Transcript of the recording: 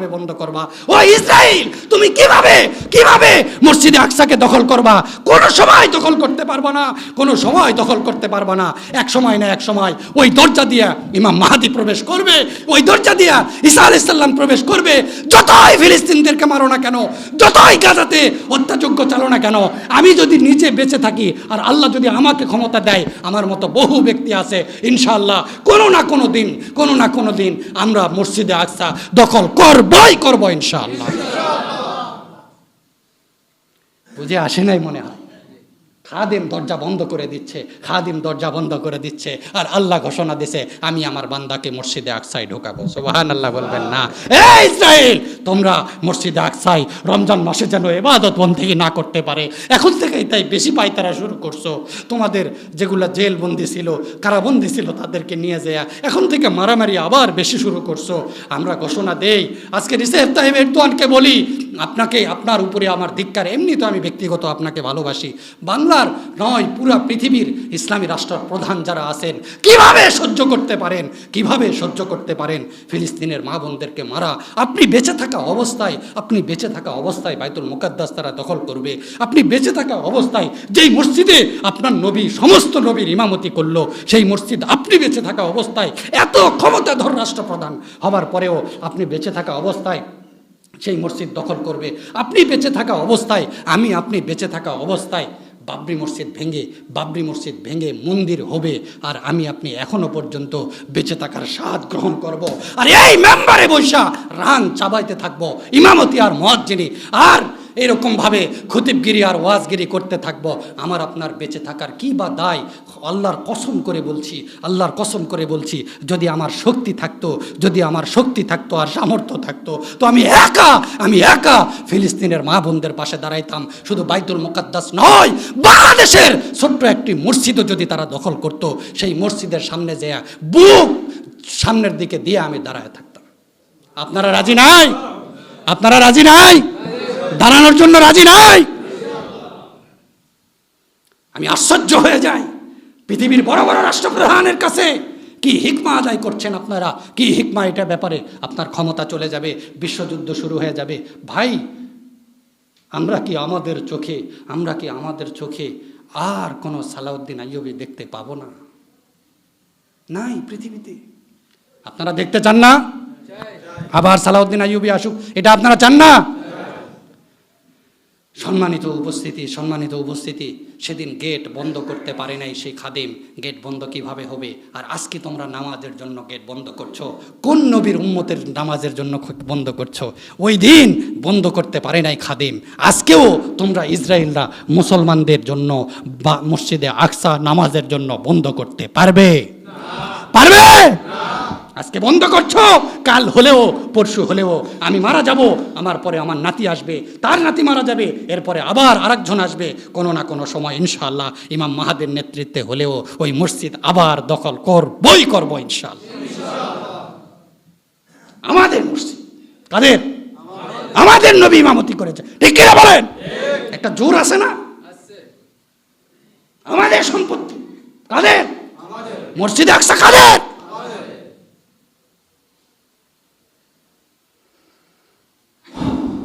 কীভাবে বন্ধ করবা? ও ইসরায়েল তুমি কীভাবে কীভাবে মসজিদে আকসাকে দখল করবা? কোনো সময় দখল করতে পারবা না, কোনো সময় দখল করতে পারবা না। এক সময় না এক সময় ওই দরজা দিয়া ইমাম মাহাদি প্রবেশ করবে, ওই দরজা দিয়া ঈসা আলাইসাল্লাম প্রবেশ করবে। যতই ফিলিস্তিনদেরকে মারো না কেন, যতই গাজাতে হত্যাযোগ্য চালো না কেন, আমি যদি নিজে বেঁচে থাকি আর আল্লাহ যদি আমাকে ক্ষমতা দেয়, আমার মতো বহু ব্যক্তি আছে, ইনশাআল্লাহ কোনো না কোনো দিন, কোনো না কোনো দিন আমরা মসজিদে আকসা দখল করবই করব ইনশাআল্লাহ। বুঝে আসে নাই মনে হয়? খাদিম দরজা বন্ধ করে দিচ্ছে, খাদিম দরজা বন্ধ করে দিচ্ছে, আর আল্লাহ ঘোষণা দিছে, আমি আমার বান্দাকে মসজিদে আকসাই ঢোকাবো। সোবাহান আল্লাহ বলবেন না। এই ইসরায়েল তোমরা মসজিদে আকসাই রমজান মাসে যেন এবাদত বন্ধী না করতে পারে। এখন থেকেই তাই বেশি পাইতারা শুরু করছ। তোমাদের যেগুলো জেল বন্দি ছিল, কারাবন্দি ছিল, তাদেরকে নিয়ে যায় এখন থেকে মারামারি আবার বেশি শুরু করছ। আমরা ঘোষণা দেই, আজকে রিসেফ তাহেব এরদোয়ানকে বলি আপনাকে, আপনার উপরে আমার ধিক্কার। এমনি তো আমি ব্যক্তিগত আপনাকে ভালোবাসি। বাংলার নয়, পুরা পৃথিবীর ইসলামী রাষ্ট্র প্রধান যারা আছেন, কীভাবে সহ্য করতে পারেন? কীভাবে সহ্য করতে পারেন? ফিলিস্তিনের মা বোনদেরকে মারা। আপনি বেঁচে থাকা অবস্থায়, আপনি বেঁচে থাকা অবস্থায় বাইতুল মুকাদ্দাস তারা দখল করবে। আপনি বেঁচে থাকা অবস্থায় যেই মসজিদে আপনার নবী, সমস্ত নবীর ইমামতি করল, সেই মসজিদ আপনি বেঁচে থাকা অবস্থায় এত ক্ষমতাধর রাষ্ট্রপ্রধান হবার পরেও আপনি বেঁচে থাকা অবস্থায় সেই মসজিদ দখল করবে। আপনি বেঁচে থাকা অবস্থায়, আমি আপনি বেঁচে থাকা অবস্থায় বাবরি মসজিদ ভেঙে, বাবরি মসজিদ ভেঙে মন্দির হবে আর আমি আপনি এখনও পর্যন্ত বেঁচে থাকার স্বাদ গ্রহণ করব। আর এই মেম্বারে বৈশা রান চাবাইতে থাকব, ইমামতি আর মহাজিনী আর এরকমভাবে খতিবগিরি আর ওয়াজগিরি করতে থাকব। আমার আপনার বেঁচে থাকার কি বা দায়? আল্লাহর কসম করে বলছি, আল্লাহর কসম করে বলছি, যদি আমার শক্তি থাকতো, যদি আমার শক্তি থাকতো আর সামর্থ্য থাকতো, তো আমি একা আমি একা ফিলিস্তিনের মা বোনদের পাশে দাঁড়াইতাম। শুধু বাইতুল মুকাদ্দাস নয়, বাংলাদেশের ছোট্ট একটি মসজিদও যদি তারা দখল করত, সেই মসজিদের সামনে যেয়া বুক সামনের দিকে দিয়ে আমি দাঁড়ায় থাকতাম। আপনারা রাজি নাই? আপনারা রাজি নাই? দাঁড়ানোর জন্য রাজি নাই। আমি আশ্চর্য হয়ে যাই। পৃথিবীর বড় বড় রাষ্ট্রপ্রধানের কাছে কি হিকমা আদায় করছেন আপনারা? কি হিকমা এটা ব্যাপারে আপনার ক্ষমতা চলে যাবে, বিশ্বযুদ্ধ শুরু হয়ে যাবে। ভাই, আমরা কি আমাদের চোখে, আমরা কি আমাদের চোখে আর কোনো সালাউদ্দিন আইয়ুবি দেখতে পাবো না? নাই পৃথিবীতে। আপনারা দেখতে চান না? আবার সালাউদ্দিন আইয়ুবি আসুক। এটা আপনারা চান না? সম্মানিত উপস্থিতি সম্মানিত উপস্থিতি। সেদিন গেট বন্ধ করতে পারে নাই সেই খাদিম। গেট বন্ধ কীভাবে হবে? আর আজকে তোমরা নামাজের জন্য গেট বন্ধ করছ? কোন নবীর উম্মতের নামাজের জন্য বন্ধ করছ? ওই দিন বন্ধ করতে পারে নাই খাদিম। আজকেও তোমরা ইসরায়েলরা মুসলমানদের জন্য বা মসজিদে আকসা নামাজের জন্য বন্ধ করতে পারবে? পারবে? আজকে বন্ধ করছ? কাল হলেও, পরশু হলেও আমি মারা যাব, আমার পরে আমার নাতি আসবে, তার নাতি মারা যাবে, এরপরে আবার আরেকজন আসবে, কোনো না কোনো সময় ইনশাআল্লাহ ইমাম মাহাদের নেতৃত্বে হলেও ওই মসজিদ আবার দখল করবই করব ইনশাআল্লাহ। আমাদের মসজিদ, কাদের? আমাদের নবী ইমামতি করেছে। ঠিক কিনা বলেন? একটা জোর আছে না? আমাদের সম্পত্তি, কাদের? মসজিদ আকসা কাদের?